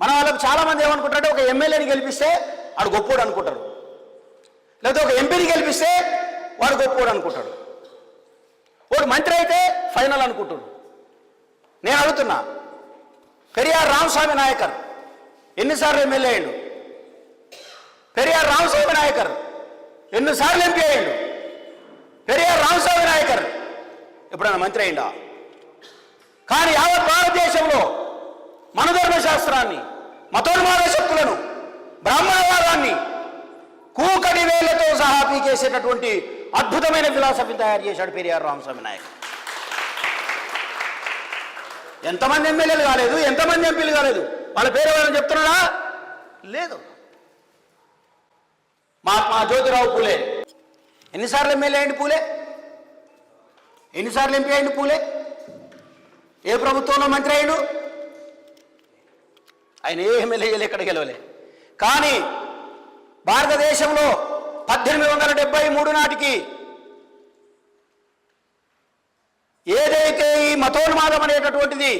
మన వాళ్ళకు చాలామంది ఏమనుకుంటారంటే ఒక ఎమ్మెల్యేని గెలిపిస్తే వాడు గొప్పోడు అనుకుంటారు. లేకపోతే ఒక ఎంపీని గెలిపిస్తే వాడు గొప్పోడు అనుకుంటాడు వాడు మంత్రి అయితే ఫైనల్ అనుకుంటాడు నేను అడుగుతున్నా పెరియార్ రామస్వామి నాయకర్ ఎన్నిసార్లు ఎమ్మెల్యే అయ్యాడు? పెరియార్ రామస్వామి నాయకర్ ఎన్నిసార్లు ఎంపీ అయ్యాడు? పెరియార్ రామస్వామి నాయకర్ ఎప్పుడైనా మంత్రి అయిందా కానీ యావత్ భారతదేశంలో శాస్త్రాన్ని మతోన్మాద శక్తులను బ్రాహ్మణవాదాన్ని కూకడి వేళ్ళతో సహా పీకేసేటటువంటి అద్భుతమైన ఫిలాసఫీ తయారు చేశాడు పెరియార్ రామస్వామి నాయక్. ఎంతమంది ఎమ్మెల్యేలు కాలేదు ఎంతమంది ఎంపీలు కాలేదు వాళ్ళ పేరు ఎవరైనా చెప్తున్నాడా? లేదు. మహాత్మా జ్యోతిరావు పూలే. ఎన్నిసార్లు ఎమ్మెల్యే అయింది పూలే? ఎన్నిసార్లు ఎంపీ అయింది పూలే? ఏ ప్రభుత్వంలో మంత్రి అయ్యాడు? ఆయన ఏ ఎమ్మెల్యేలు ఎక్కడ గెలవలే కానీ భారతదేశంలో పద్దెనిమిది వందల డెబ్బై మూడు నాటికి ఏదైతే ఈ మతోన్మాదం అనేటటువంటిది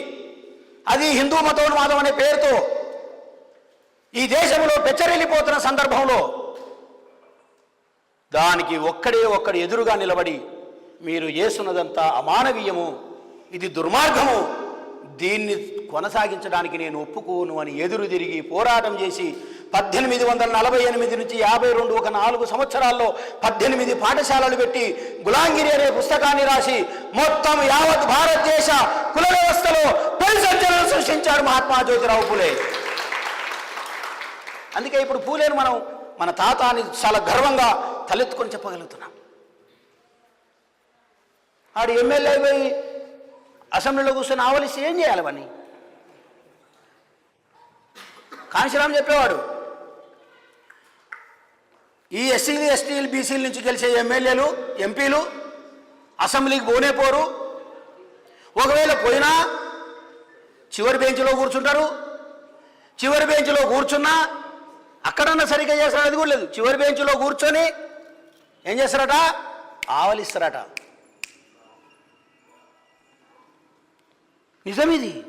అది హిందూ మతోన్మాదం అనే పేరుతో ఈ దేశంలో పెచ్చరిల్లిపోతున్న సందర్భంలో దానికి ఒక్కడే ఒక్కడు ఎదురుగా నిలబడి మీరు చేస్తున్నదంతా అమానవీయము ఇది దుర్మార్గము దీన్ని కొనసాగించడానికి నేను ఒప్పుకోను అని ఎదురు తిరిగి పోరాటం చేసి పద్దెనిమిది వందల నలభై ఎనిమిది నుంచి యాభై రెండు ఒక నాలుగు సంవత్సరాల్లో పద్దెనిమిది పాఠశాలలు పెట్టి గులాంగిరి అనే పుస్తకాన్ని రాసి మొత్తం యావత్ భారతదేశ కుల వ్యవస్థలో పరిసర్జనలు సృష్టించాడు మహాత్మా జ్యోతిరావు పూలే. అందుకే ఇప్పుడు పూలేను మనం మన తాత అని చాలా గర్వంగా తలెత్తుకొని చెప్పగలుగుతున్నాం. ఆడు ఎమ్మెల్యే పోయి అసెంబ్లీలో కూర్చొని ఆవలిసి ఏం చేయాలి అవన్నీ కాంశీరామ్ చెప్పేవాడు. ఈ ఎస్సీలు ఎస్టీలు బీసీల నుంచి గెలిచే ఎమ్మెల్యేలు ఎంపీలు అసెంబ్లీకి పోనే పోరు. ఒకవేళ పోయినా చివరి బెంచ్లో కూర్చుంటారు. చివరి బెంచ్లో కూర్చున్నా అక్కడన్నా సరిగ్గా చేస్తారనేది కూడా లేదు. చివరి బెంచ్లో కూర్చొని ఏం చేస్తారట? ఆవలిస్తారట. నిజం ఇది.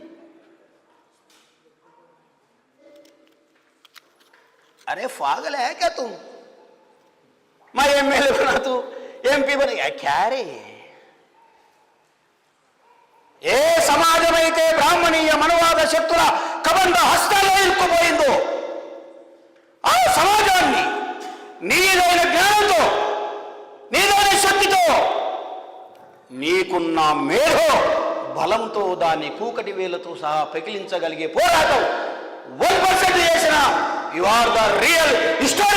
अरे पागल है क्या तुम मैं एमएलए बना तू ఎంపీ బన क्या रे ఏ సమాజమైతే బ్రాహ్మణీయ మనవాద శక్తుల కబంధ హస్తాల్లో ఇరుక్కుపోయిందో ఆ సమాజాన్ని నీదైన జ్ఞానంతో నీదైన శక్తితో నీకున్న మేధో బలంతో దాన్ని కూకటి వేలతో సహా పెకిలించగలిగే పోరాటం వన్ పర్సెంట్ చేసిన. You are the real historian